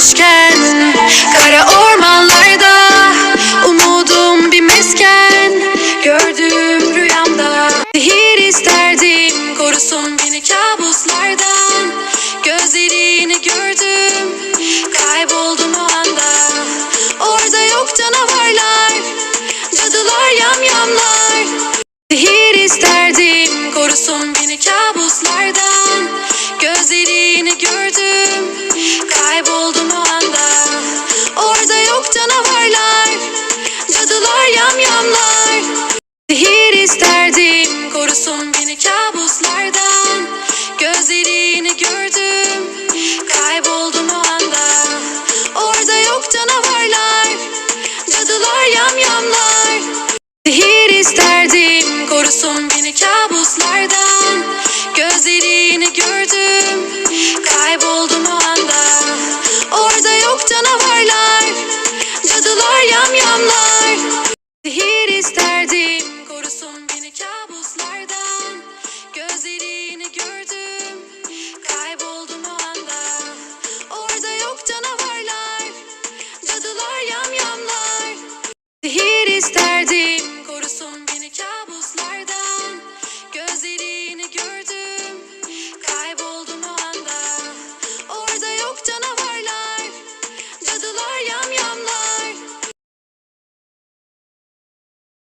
düşken Kara ormanlarda umudum bir mesken. Gördüğüm rüyamda zehir isterdim Korusun beni kabuslardan. Gözlerini gördüm kayboldum o anda. Orada yok canavarlar cadılar yamyamlar. Zehir isterdim korusun beni kabuslardan. Gözlerini gördüm yamyamlar Zehir isterdim korusun beni kabuslardan. Gözlerini gördüm kayboldum o anda. Orada yok canavarlar cadılar yamyamlar. Zehir isterdim korusun beni kabuslardan cadılar yamyamlar Zehir